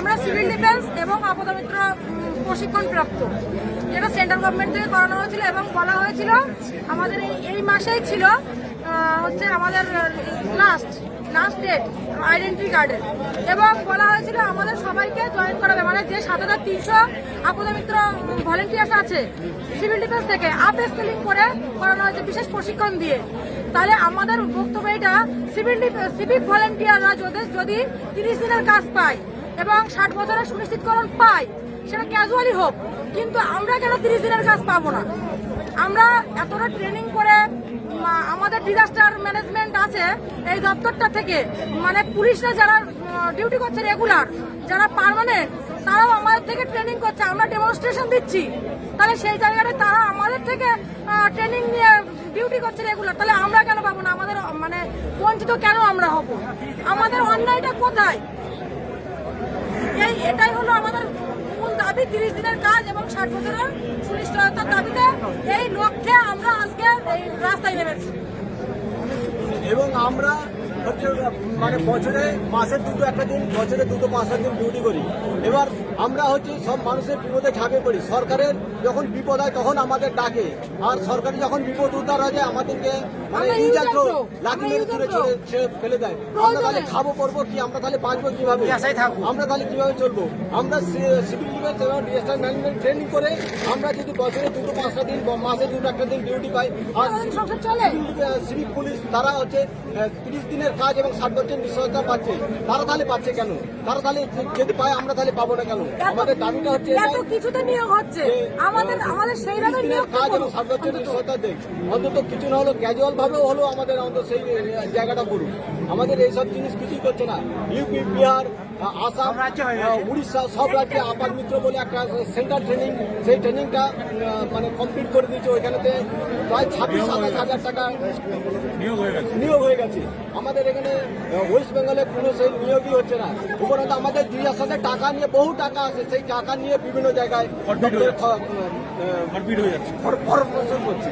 আমরা civil defence এবং আপদমিত্র প্রশিক্ষণ প্রাপ্ত। যেটা সেন্ট্রাল গভর্নমেন্ট থেকে করানো হয়েছিল এবং বলা হয়েছিল আমাদের এই মাসেই ছিল হচ্ছে আমাদের লাস্ট লাস্ট ডেট আইডেন্টি কার্ডের এবং বলা হয়েছিল আমাদের সবাইকে জয়েন করাবে মানে যে সাত হাজার তিনশো আপদমিত্র ভলেন্টিয়ার্স আছে সিভিল ডিফেন্স থেকে আপ স্কেলিং করে করানো হয়েছে বিশেষ প্রশিক্ষণ দিয়ে। তাহলে আমাদের বক্তব্য এটা সিভিল সিভিক ভলেন্টিয়াররা যদি যদি তিরিশ দিনের কাজ পায় এবং ষাট বছরের সুনিশ্চিতকরণ পাই, সেটা ক্যাজুয়ালি হোক, কিন্তু আমরা কেন তিরিশ দিনের কাজ পাবো না? আমরা এতটা ট্রেনিং করে আমাদের ডিজাস্টার ম্যানেজমেন্ট আছে এই দপ্তরটা থেকে। মানে পুলিশরা যারা ডিউটি করছে রেগুলার যারা পার্মানেন্ট তারাও আমাদের থেকে ট্রেনিং করছে। আমরা ডেমনস্ট্রেশন দিচ্ছি। তাহলে সেই জায়গাটা তারা আমাদের থেকে ট্রেনিং নিয়ে ডিউটি করছে রেগুলার তাহলে আমরা কেন পাবো না? আমাদের মানে বঞ্চিত কেন আমরা হব? আমাদের অন্যায়টা কোথায় এই এটাই হলো আমাদের মূল দাবি, তিরিশ দিনের কাজ এবং ষাট বছরের সুনিশ্চয়তার দাবিতে এই লক্ষ্যে আমরা আজকে এই রাস্তায় নেমেছি। এবং আমরা হচ্ছে মানে বছরে মাসের দুটো একটা দিন বছরে দুটো পাঁচটা দিন ডিউটি করি। এবার আমরা হচ্ছে সব মানুষের বিপদে ঝাঁপিয়ে পড়ি। সরকারের যখন বিপদ হয় তখন আমাদের ডাকে। আর সরকারি যখন বিপদ উদ্ধার হয় যায় আমাদেরকে মানে লাঠি মেরে তুলে ছেড়ে- ফেলে দেয়। আমরা তাহলে খাব করব কি? আমরা তাহলে বাঁচবো কীভাবে? আমরা তাহলে কীভাবে চলবো? আমরা সিভিল ডিফেন্স এবং ডিএসআর ম্যানেজমেন্ট ট্রেনিং করে আমরা যদি বছরে দুটো পাঁচটা দিন মাসে দুটো একটা দিন ডিউটি পাই আর সিভিক পুলিশ তারা হচ্ছে তিরিশ দিনের কাজ এবং ষাট বছর নিশ্চয়তা পাচ্ছে তারা তাহলে পাচ্ছে কেন? তারা তাহলে যদি পায় আমরা তাহলে পাবো না কেন? আমাদের দাবিটা হচ্ছে কিছুতে নিয়োগ হচ্ছে। আমাদের আমাদের সেই ভাবে তিরিশ দিনের নিয়োগ কাজ এবং ষাট বছর নিশ্চয়তা দেখ। অন্তত কিছু না হলো ক্যাজুয়াল ভাবেও হলো আমাদের অন্তত সেই জায়গাটা করুক। আমাদের এইসব জিনিস কিছুই করছে না। ইউপি বিহার আসাম উড়িষ্যা সব রাজ্যে আপার মিত্র বলে একটা সেন্টার ট্রেনিং সেই ট্রেনিংটা মানে কমপ্লিট করে দিয়েছে। ওইখানেতে প্রায় ছাব্বিশ সাতাশ হাজার টাকা নিয়োগ হয়ে গেছে। আমাদের এখানে ওয়েস্ট বেঙ্গলে কোনো সেই নিয়োগই হচ্ছে না। উপরন্ত আমাদের দুইয়ের সাথে টাকা নিয়ে বহু টাকা আছে। সেই টাকা নিয়ে বিভিন্ন জায়গায় করছে